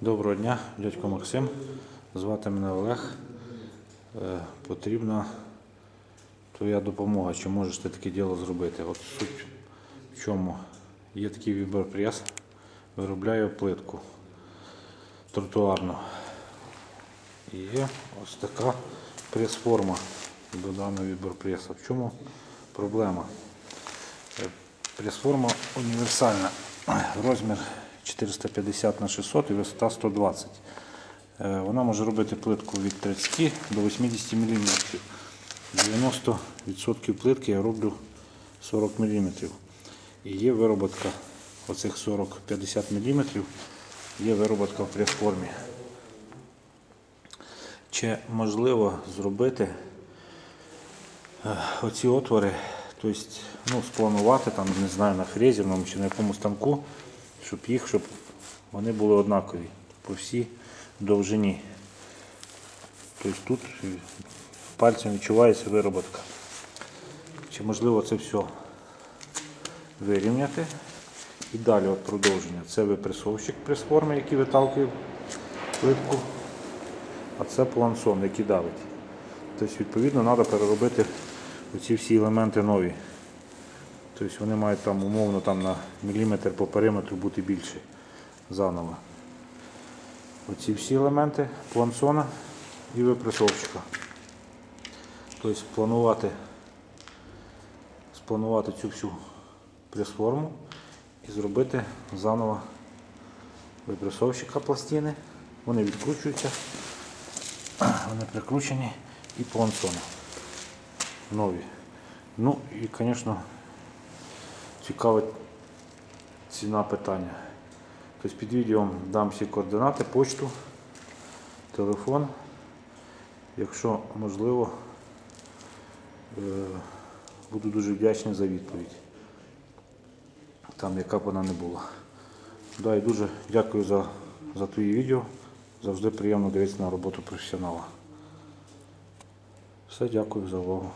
Доброго дня, дядько Максим. Звати мене Олег. Е, Потрібна твоя допомога. Чи можеш ти таке діло зробити? От суть в чому? Є такий вібропрес, виробляю плитку тротуарну. І є ось така прес-форма до даного вібропреса. В чому проблема? Е, Прес-форма універсальна. Розмір 450 на 600 і висота 120. Е, Вона може робити плитку від 30 до 80 мм. 90% плитки я роблю 40 мм. І є вироботка оцих 40-50 мм, є вироботка в прес-формі. Чи можливо зробити е, оці отвори, тобто, ну, спланувати там, не знаю, на фрезерному чи на якому станку, щоб їх, щоб вони були однакові по всій довжині. Тобто тут пальцем відчувається вироботка. Чи можливо це все вирівняти? І далі от продовження. Це випресовщик прес-форми, який виталкує плитку, а це плансон, який давить. Тобто, відповідно, треба переробити оці всі елементи нові. Тобто вони мають там умовно там, на міліметр по периметру бути більші заново. Оці всі елементи плансона і випресовщика. Тобто планувати, спланувати цю всю прес-форму і зробити заново випресовщика пластини. Вони відкручуються, вони прикручені і плансони нові. Ну і, звісно, цікавить ціна питання. Тобто під відео дам всі координати, почту, телефон. Якщо можливо, е, буду дуже вдячний за відповідь. Там яка б вона не була. Да, і дуже дякую за, за твої відео. Завжди приємно дивитися на роботу професіонала. Все, дякую за увагу.